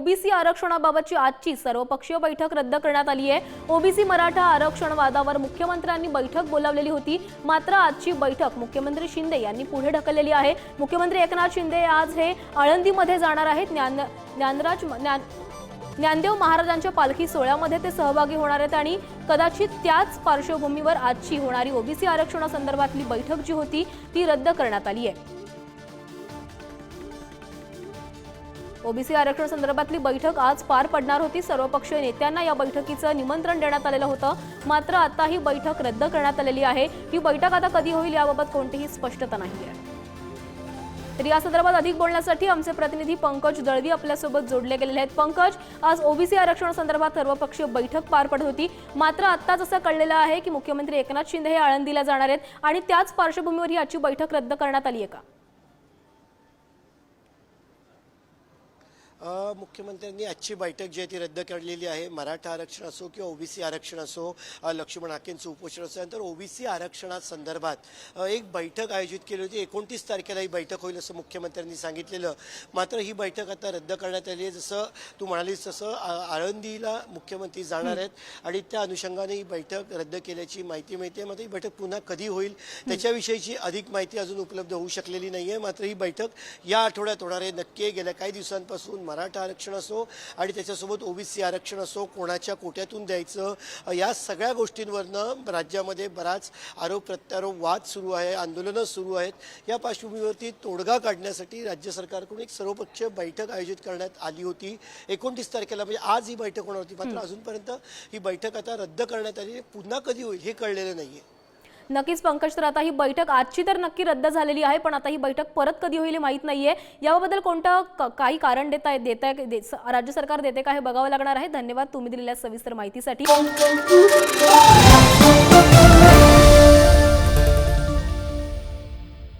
OBC आरक्षणाबाबतची आजची सर्वपक्षीय बैठक रद्द करण्यात आली आहे. ओबीसी मराठा आरक्षण वादावर मुख्यमंत्र्यांनी बैठक बोलावलेली होती. मात्र आजची बैठक मुख्यमंत्री शिंदे यांनी पुढे ढकललेली आहे. मुख्यमंत्री एकनाथ शिंदे आज हे आळंदीमध्ये जाणार आहेत. ज्ञान ज्ञानराज ज्ञान ज्ञानदेव महाराजांच्या पालखी सोहळ्यामध्ये ते सहभागी होणार आहेत आणि कदाचित त्याच पार्श्वभूमीवर आजची होणारी ओबीसी आरक्षणासंदर्भातली बैठक जी होती ती रद्द करण्यात आली आहे. ओबीसी आरक्षण संदर्भातली बैठक आज पार पडणार होती. सर्वपक्षीय नेत्यांना या बैठकीचं निमंत्रण देण्यात आलेलं होतं. मात्र आता ही बैठक रद्द करण्यात आलेली आहे. ही बैठक आता कधी होईल याबाबत कोणतीही स्पष्टता नाही आहे तर या संदर्भात अधिक बोलण्यासाठी आमचे प्रतिनिधी पंकज दळवी आपल्यासोबत जोडले गेलेले आहेत. पंकज आज ओबीसी आरक्षण संदर्भात सर्वपक्षीय बैठक पार पडत होती. मात्र आत्ताच असं कळलेलं आहे की मुख्यमंत्री एकनाथ शिंदे हे आळंदीला जाणार आहेत आणि त्याच पार्श्वभूमीवर ही आजची बैठक रद्द करण्यात आली आहे का? मुख्यमंत्र्यांनी आजची बैठक जी आहे ती रद्द केलेली आहे. मराठा आरक्षण असो किंवा ओबीसी आरक्षण असो लक्ष्मण हाकेंचं उपोषण असो त्यानंतर ओबीसी आरक्षणासंदर्भात एक बैठक आयोजित केली होती. एकोणतीस तारखेला ही बैठक होईल असं मुख्यमंत्र्यांनी सांगितलेलं. मात्र ही बैठक आता रद्द करण्यात आली आहे. जसं तू म्हणालीस तसं आळंदीला मुख्यमंत्री जाणार आहेत. आणि त्या अनुषंगाने ही बैठक रद्द केल्याची माहिती मिळते. मात्र ही बैठक पुन्हा कधी होईल त्याच्याविषयीची अधिक माहिती अजून उपलब्ध होऊ शकलेली नाही आहे मात्र ही बैठक या आठवड्यात होणार आहे. नक्की. गेल्या काही दिवसांपासून मराठा आरक्षण असो आणि त्याच्यासोबत ओबीसी आरक्षण असो कोणाच्या कोट्यातून द्यायचं या सगळ्या गोष्टींवरनं राज्यामध्ये बराच आरोप प्रत्यारोप वाद सुरू आहे आंदोलनं सुरू आहेत. या पार्श्वभूमीवरती तोडगा काढण्यासाठी राज्य सरकारकडून एक सर्वपक्षीय बैठक आयोजित करण्यात आली होती. एकोणतीस तारखेला म्हणजे आज ही बैठक होणार होती. मात्र अजूनपर्यंत ही बैठक आता रद्द करण्यात आली. पुन्हा कधी होईल हे कळलेलं नाहीये. नक्कीच पंकज तर आता ही बैठक आजची तर नक्की रद्द झालेली आहे पण आता ही बैठक परत कधी होईल माहीत नाहीये. याबद्दल कोणतं क- काही कारण देत आहे देत आहे दे- राज्य सरकार देते का हे बघावं लागणार आहे. धन्यवाद तुम्ही दिलेल्या सविस्तर माहितीसाठी.